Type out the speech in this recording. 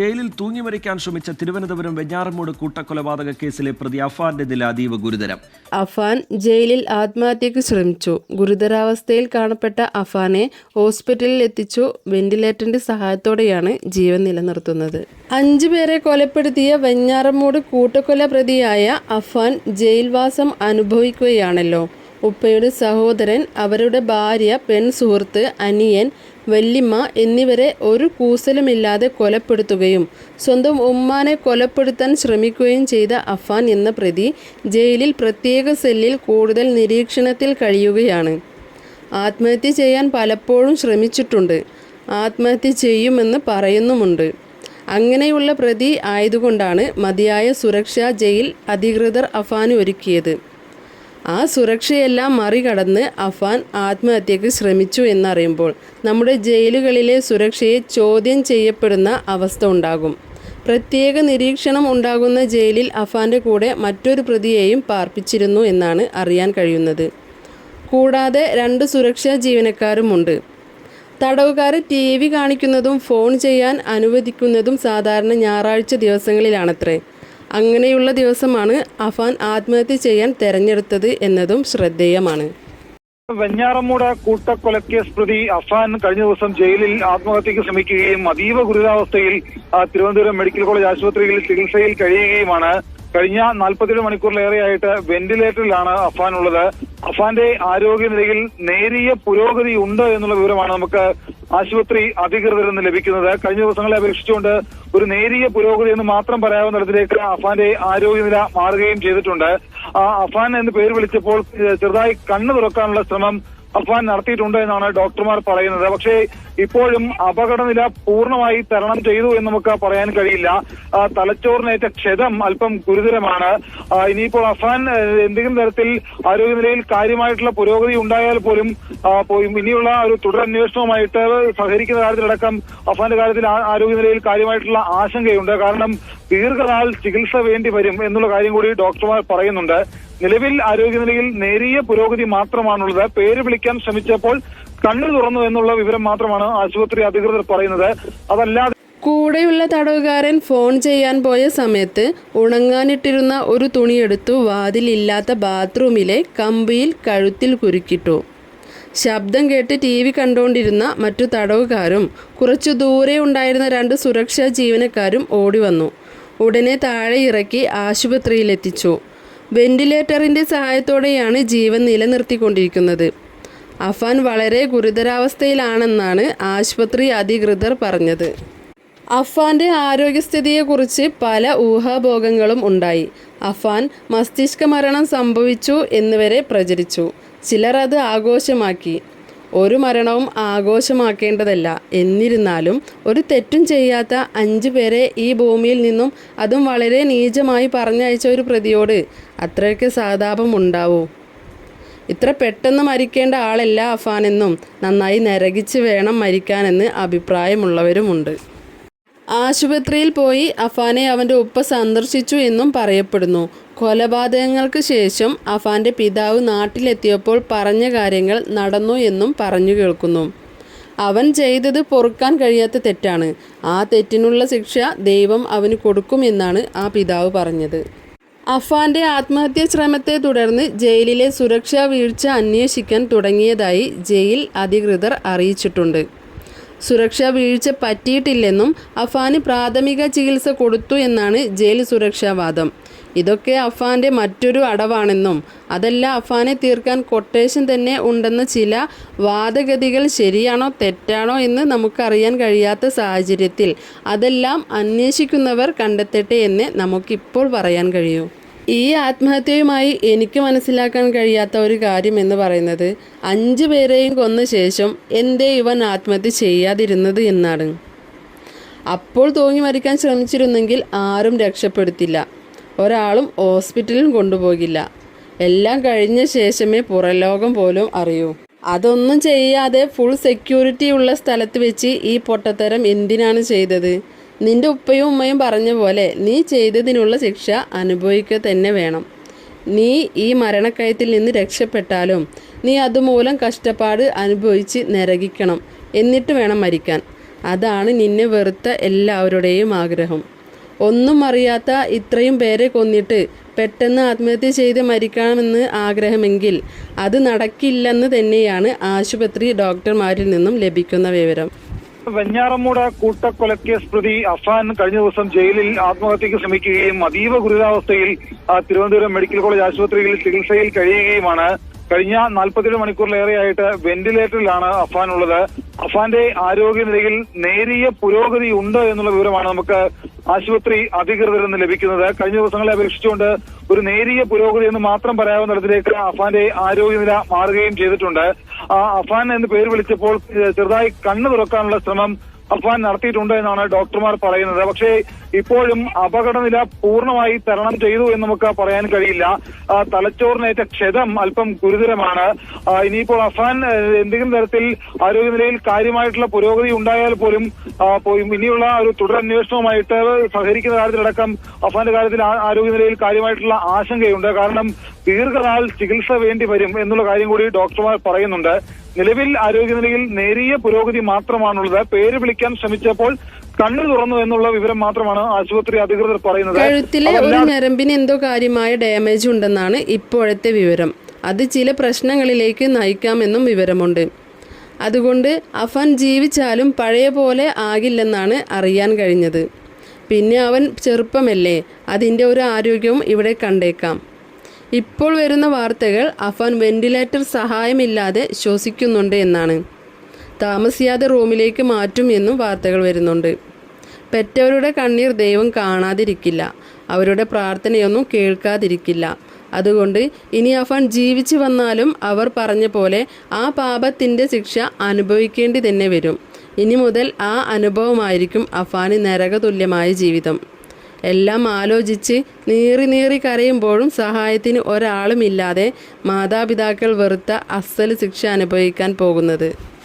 ജയിലിൽ തൂങ്ങി മരിക്കാൻ ശ്രമിച്ച തിരുവനന്തപുരം വെഞ്ഞാറമൂട് കൂട്ടക്കൊലപാതക കേസിലെ പ്രതി അഫാന്റെ നില അതീവ ഗുരുതരം. അഫാൻ ജയിലിൽ ആത്മഹത്യക്ക് ശ്രമിച്ചു. ഗുരുതരാവസ്ഥയിൽ കാണപ്പെട്ട അഫാനെ ഹോസ്പിറ്റലിൽ എത്തിച്ചു. വെന്റിലേറ്ററിന്റെ സഹായത്തോടെയാണ് ജീവൻ നിലനിർത്തുന്നത്. അഞ്ചു പേരെ കൊലപ്പെടുത്തിയ വെഞ്ഞാറമൂട് കൂട്ടക്കൊല പ്രതിയായ അഫാൻ ജയിൽവാസം അനുഭവിക്കുകയാണല്ലോ. ഉപ്പയുടെ സഹോദരൻ അവരുടെ ഭാര്യ പെൺ സുഹൃത്ത് അനിയൻ വല്യമ്മ എന്നിവരെ ഒരു കൂസലുമില്ലാതെ കൊലപ്പെടുത്തുകയും സ്വന്തം ഉമ്മാനെ കൊലപ്പെടുത്താൻ ശ്രമിക്കുകയും ചെയ്ത അഫാൻ എന്ന പ്രതി ജയിലിൽ പ്രത്യേക സെല്ലിൽ കൂടുതൽ നിരീക്ഷണത്തിൽ കഴിയുകയാണ്. ആത്മഹത്യ ചെയ്യാൻ പലപ്പോഴും ശ്രമിച്ചിട്ടുണ്ട്. ആത്മഹത്യ ചെയ്യുമെന്ന് പറയുന്നുമുണ്ട്. അങ്ങനെയുള്ള പ്രതി ആയതുകൊണ്ടാണ് മതിയായ സുരക്ഷാ ജയിൽ അധികൃതർ അഫാന് ഒരുക്കിയത്. ആ സുരക്ഷയെല്ലാം മറികടന്ന് അഫാൻ ആത്മഹത്യക്ക് ശ്രമിച്ചു എന്നറിയുമ്പോൾ നമ്മുടെ ജയിലുകളിലെ സുരക്ഷയെ ചോദ്യം ചെയ്യപ്പെടുന്ന അവസ്ഥ ഉണ്ടാകും. പ്രത്യേക നിരീക്ഷണം ഉണ്ടാകുന്ന ജയിലിൽ അഫാന്റെ കൂടെ മറ്റൊരു പ്രതിയെയും പാർപ്പിച്ചിരുന്നു എന്നാണ് അറിയാൻ കഴിയുന്നത്. കൂടാതെ രണ്ട് സുരക്ഷാ ജീവനക്കാരുമുണ്ട് തടവുകാർ ടി വി കാണിക്കുന്നതും ഫോൺ ചെയ്യാൻ അനുവദിക്കുന്നതും സാധാരണ ഞായറാഴ്ച ദിവസങ്ങളിലാണത്രേ. അങ്ങനെയുള്ള ദിവസമാണ് അഫാൻ ആത്മഹത്യ ചെയ്യാൻ തെരഞ്ഞെടുത്തത് എന്നതും ശ്രദ്ധേയമാണ്. വെഞ്ഞാറമ്മൂട് കൂട്ടക്കൊലക്കേസ് പ്രതി അഫാൻ കഴിഞ്ഞ ദിവസം ജയിലിൽ ആത്മഹത്യക്ക് ശ്രമിക്കുകയും അതീവ ഗുരുതരാവസ്ഥയിൽ തിരുവനന്തപുരം മെഡിക്കൽ കോളേജ് ആശുപത്രിയിൽ ചികിത്സയിൽ കഴിയുകയുമാണ്. കഴിഞ്ഞ നാൽപ്പത്തിയേഴ് മണിക്കൂറിലേറെയായിട്ട് വെന്റിലേറ്ററിലാണ് അഫാൻ ഉള്ളത്. അഫാന്റെ ആരോഗ്യനിലയിൽ നേരിയ പുരോഗതി ഉണ്ട് എന്നുള്ള വിവരമാണ് നമുക്ക് ആശുപത്രി അധികൃതരിൽ നിന്ന് ലഭിക്കുന്നത്. കഴിഞ്ഞ ദിവസങ്ങളെ അപേക്ഷിച്ചുകൊണ്ട് ഒരു നേരിയ പുരോഗതി എന്ന് മാത്രം പറയാവുന്ന തരത്തിലേക്ക് അഫാന്റെ ആരോഗ്യനില മാറുകയും ചെയ്തിട്ടുണ്ട്. ആ അഫാൻ എന്ന് പേര് വിളിച്ചപ്പോൾ ചെറുതായി കണ്ണു തുറക്കാനുള്ള ശ്രമം അഫാൻ നടത്തിയിട്ടുണ്ട് എന്നാണ് ഡോക്ടർമാർ പറയുന്നത്. പക്ഷേ ഇപ്പോഴും അപകടനില പൂർണമായി തരണം ചെയ്തു എന്ന് നമുക്ക് പറയാൻ കഴിയില്ല. തലച്ചോറിനേറ്റ ക്ഷതം അല്പം ഗുരുതരമാണ്. ഇനിയിപ്പോൾ അഫാൻ എന്തെങ്കിലും തരത്തിൽ ആരോഗ്യനിലയിൽ കാര്യമായിട്ടുള്ള പുരോഗതി ഉണ്ടായാൽ പോലും ഇനിയുള്ള ഒരു തുടരന്വേഷണവുമായിട്ട് സഹകരിക്കുന്ന കാര്യത്തിലടക്കം അഫാന്റെ കാര്യത്തിൽ ആരോഗ്യനിലയിൽ കാര്യമായിട്ടുള്ള ആശങ്കയുണ്ട്. കാരണം ദീർഘനാൾ ചികിത്സ വേണ്ടി വരും എന്നുള്ള കാര്യം കൂടി ഡോക്ടർമാർ പറയുന്നുണ്ട്. നിലവിൽ ആരോഗ്യനിലയിൽ നേരിയ പുരോഗതി മാത്രമാണുള്ളത്. പേര് വിളിക്കാൻ ശ്രമിച്ചപ്പോൾ കണ്ണു തുറന്നു എന്നുള്ള വിവരം മാത്രമാണ് ആശുപത്രി അധികൃതർ പറയുന്നത്. അതല്ലാതെ കൂടെയുള്ള തടവുകാരൻ ഫോൺ ചെയ്യാൻ പോയ സമയത്ത് ഉണങ്ങാനിട്ടിരുന്ന ഒരു തുണിയെടുത്തു വാതിലില്ലാത്ത ബാത്റൂമിലെ കമ്പിയിൽ കഴുത്തിൽ കുരുക്കിട്ടു. ശബ്ദം കേട്ട് ടി വി കണ്ടുകൊണ്ടിരുന്ന മറ്റു തടവുകാരും കുറച്ചു ദൂരെ ഉണ്ടായിരുന്ന രണ്ട് സുരക്ഷാ ജീവനക്കാരും ഓടി വന്നു. ഉടനെ താഴെ ഇറക്കി ആശുപത്രിയിലെത്തിച്ചു. വെന്റിലേറ്ററിന്റെ സഹായത്തോടെയാണ് ജീവൻ നിലനിർത്തിക്കൊണ്ടിരിക്കുന്നത്. അഫാൻ വളരെ ഗുരുതരാവസ്ഥയിലാണെന്നാണ് ആശുപത്രി അധികൃതർ പറഞ്ഞത്. അഫാന്റെ ആരോഗ്യസ്ഥിതിയെക്കുറിച്ച് പല ഊഹാഭോഗങ്ങളും ഉണ്ടായി. അഫാൻ മസ്തിഷ്ക മരണം സംഭവിച്ചു എന്നിവരെ പ്രചരിച്ചു. ചിലർ അത് ആഘോഷമാക്കി. ഒരു മരണവും ആഘോഷമാക്കേണ്ടതല്ല. എന്നിരുന്നാലും ഒരു തെറ്റും ചെയ്യാത്ത അഞ്ചു പേരെ ഈ ഭൂമിയിൽ നിന്നും അതും വളരെ നീചമായി പറഞ്ഞയച്ച ഒരു പ്രതിയോട് അത്രയൊക്കെ സഹതാപം ഉണ്ടാവൂ. ഇത്ര പെട്ടെന്ന് മരിക്കേണ്ട ആളല്ല അഫാനെന്നും നന്നായി നരകിച്ച് വേണം മരിക്കാനെന്ന് അഭിപ്രായമുള്ളവരുമുണ്ട്. ആശുപത്രിയിൽ പോയി അഫാനെ അവന്റെ ഉപ്പ സന്ദർശിച്ചു എന്നും പറയപ്പെടുന്നു. കൊലപാതകങ്ങൾക്ക് ശേഷം അഫാന്റെ പിതാവ് നാട്ടിലെത്തിയപ്പോൾ പറഞ്ഞ കാര്യങ്ങൾ നടന്നു എന്നും പറഞ്ഞു കേൾക്കുന്നു. അവൻ ചെയ്തത് പൊറുക്കാൻ കഴിയാത്ത തെറ്റാണ്. ആ തെറ്റിനുള്ള ശിക്ഷ ദൈവം അവന് കൊടുക്കുമെന്നാണ് ആ പിതാവ് പറഞ്ഞത്. അഫാന്റെ ആത്മഹത്യാ ശ്രമത്തെ തുടർന്ന് ജയിലിലെ സുരക്ഷാ വീഴ്ച അന്വേഷിക്കാൻ തുടങ്ങിയതായി ജയിൽ അധികൃതർ അറിയിച്ചിട്ടുണ്ട്. സുരക്ഷാ വീഴ്ച പറ്റിയിട്ടില്ലെന്നും അഫാന് പ്രാഥമിക ചികിത്സ കൊടുത്തു എന്നാണ് ജയിൽ സുരക്ഷാവാദം ഇതൊക്കെ അഫാന്റെ മറ്റൊരു അടവാണെന്നും അതല്ല അഫാനെ തീർക്കാൻ കൊട്ടേഷൻ തന്നെ ഉണ്ടെന്ന ചില വാദഗതികൾ ശരിയാണോ തെറ്റാണോ എന്ന് നമുക്കറിയാൻ കഴിയാത്ത സാഹചര്യത്തിൽ അതെല്ലാം അന്വേഷിക്കുന്നവർ കണ്ടെത്തട്ടെ എന്ന് നമുക്കിപ്പോൾ പറയാൻ കഴിയൂ. ഈ ആത്മഹത്യയുമായി എനിക്ക് മനസ്സിലാക്കാൻ കഴിയാത്ത ഒരു കാര്യം എന്ന് പറയുന്നത് അഞ്ചു പേരെയും കൊന്ന ശേഷം എന്തേ ഇവൻ ആത്മഹത്യ ചെയ്യാതിരുന്നത് എന്നാണ്. അപ്പോൾ തൂങ്ങി മരിക്കാൻ ശ്രമിച്ചിരുന്നെങ്കിൽ ആരും രക്ഷപ്പെടുത്തില്ല. ഒരാളും ഹോസ്പിറ്റലിൽ കൊണ്ടുപോകില്ല. എല്ലാം കഴിഞ്ഞ ശേഷമേ പുറലോകം പോലും അറിയൂ. അതൊന്നും ചെയ്യാതെ ഫുൾ സെക്യൂരിറ്റി ഉള്ള സ്ഥലത്ത് വെച്ച് ഈ പൊട്ടത്തരം എന്തിനാണ് ചെയ്തത്? നിന്റെ ഉപ്പയും ഉമ്മയും പറഞ്ഞ പോലെ നീ ചെയ്തതിനുള്ള ശിക്ഷ അനുഭവിക്കുക തന്നെ വേണം. നീ ഈ മരണക്കയത്തിൽ നിന്ന് രക്ഷപ്പെട്ടാലും നീ അതുമൂലം കഷ്ടപ്പാട് അനുഭവിച്ച് നരകിക്കണം. എന്നിട്ട് വേണം മരിക്കാൻ. അതാണ് നിന്നെ വെറുത്ത എല്ലാവരുടെയും ആഗ്രഹം. ഒന്നും അറിയാത്ത ഇത്രയും പേരെ കൊന്നിട്ട് പെട്ടെന്ന് ആത്മഹത്യ ചെയ്ത് മരിക്കണമെന്ന് ആഗ്രഹമെങ്കിൽ അത് നടക്കില്ലെന്ന് തന്നെയാണ് ആശുപത്രി ഡോക്ടർമാരിൽ നിന്നും ലഭിക്കുന്ന വിവരം. വെഞ്ഞാറമ്മൂട് കൂട്ടക്കൊലക്കേസ് പ്രതി അഫാൻ കഴിഞ്ഞ ദിവസം ജയിലിൽ ആത്മഹത്യക്ക് ശ്രമിക്കുകയും അതീവ ഗുരുതരാവസ്ഥയിൽ തിരുവനന്തപുരം മെഡിക്കൽ കോളേജ് ആശുപത്രിയിൽ ചികിത്സയിൽ കഴിയുകയുമാണ്. കഴിഞ്ഞ നാൽപ്പത്തിയേഴ് മണിക്കൂറിലേറെയായിട്ട് വെന്റിലേറ്ററിലാണ് അഫാൻ ഉള്ളത്. അഫാന്റെ ആരോഗ്യനിലയിൽ നേരിയ പുരോഗതി ഉണ്ട് എന്നുള്ള വിവരമാണ് നമുക്ക് ആശുപത്രി അധികൃതരിൽ നിന്ന് ലഭിക്കുന്നത്. കഴിഞ്ഞ ദിവസങ്ങളെ അപേക്ഷിച്ചുകൊണ്ട് ഒരു നേരിയ പുരോഗതി എന്ന് മാത്രം പറയാവുന്ന തരത്തിലേക്ക് അഫാന്റെ ആരോഗ്യനില മാറുകയും ചെയ്തിട്ടുണ്ട്. അഫാൻ എന്ന് പേര് വിളിച്ചപ്പോൾ ചെറുതായി കണ്ണു തുറക്കാനുള്ള ശ്രമം അഫാൻ നടത്തിയിട്ടുണ്ട് എന്നാണ് ഡോക്ടർമാർ പറയുന്നത്. പക്ഷേ ഇപ്പോഴും അപകടനില പൂർണമായി തരണം ചെയ്തു എന്ന് നമുക്ക് പറയാൻ കഴിയില്ല. തലച്ചോറിനേറ്റ ക്ഷതം അല്പം ഗുരുതരമാണ്. ഇനിയിപ്പോൾ അഫാൻ എന്തെങ്കിലും തരത്തിൽ ആരോഗ്യനിലയിൽ കാര്യമായിട്ടുള്ള പുരോഗതി ഉണ്ടായാൽ പോലും ഇനിയുള്ള ഒരു തുടരന്വേഷണവുമായിട്ട് സഹകരിക്കുന്ന കാര്യത്തിലടക്കം അഫാന്റെ കാര്യത്തിൽ ആരോഗ്യനിലയിൽ കാര്യമായിട്ടുള്ള ആശങ്കയുണ്ട്. കാരണം ദീർഘനാൾ ചികിത്സ വേണ്ടി വരും എന്നുള്ള കാര്യം കൂടി ഡോക്ടർമാർ പറയുന്നുണ്ട്. നിലവിൽ ആരോഗ്യനിലയിൽ നേരിയ പുരോഗതി മാത്രമാണുള്ളത്. പേര് വിളിക്കാൻ ശ്രമിച്ചപ്പോൾ കണ്ണു തുറന്നു എന്നുള്ള വിവരം മാത്രമാണ് ആശുപത്രി അധികൃതർ പറയുന്നത്. കഴുത്തിലെ ഒരു ഞരമ്പിന് എന്തോ കാര്യമായ ഡാമേജ് ഉണ്ടെന്നാണ് ഇപ്പോഴത്തെ വിവരം. അത് ചില പ്രശ്നങ്ങളിലേക്ക് നയിക്കാമെന്നും വിവരമുണ്ട്. അതുകൊണ്ട് അഫാൻ ജീവിച്ചാലും പഴയ പോലെ ആകില്ലെന്നാണ് അറിയാൻ കഴിഞ്ഞത്. പിന്നെ അവൻ ചെറുപ്പമല്ലേ? അതിന്റെ ഒരു ആരോഗ്യവും ഇവിടെ കണ്ടേക്കാം. ഇപ്പോൾ വരുന്ന വാർത്തകൾ അഫാൻ വെന്റിലേറ്റർ സഹായമില്ലാതെ ശ്വസിക്കുന്നുണ്ട് എന്നാണ്. താമസിയാതെ റൂമിലേക്ക് മാറ്റും എന്നും വാർത്തകൾ വരുന്നുണ്ട്. പെറ്റവരുടെ കണ്ണീർ ദൈവം കാണാതിരിക്കില്ല. അവരുടെ പ്രാർത്ഥനയൊന്നും കേൾക്കാതിരിക്കില്ല. അതുകൊണ്ട് ഇനി അഫാൻ ജീവിച്ചു വന്നാലും അവർ പറഞ്ഞ പോലെ ആ പാപത്തിന്റെ ശിക്ഷ അനുഭവിക്കേണ്ടി തന്നെ വരും. ഇനി മുതൽ ആ അനുഭവമായിരിക്കും അഫാന് നരകതുല്യമായ ജീവിതം. എല്ലാം ആലോചിച്ച് നീറി നീറി കരയുമ്പോഴും സഹായത്തിന് ഒരാളുമില്ലാതെ മാതാപിതാക്കൾ വെറുത്ത അസൽ ശിക്ഷ അനുഭവിക്കാൻ പോകുന്നത്.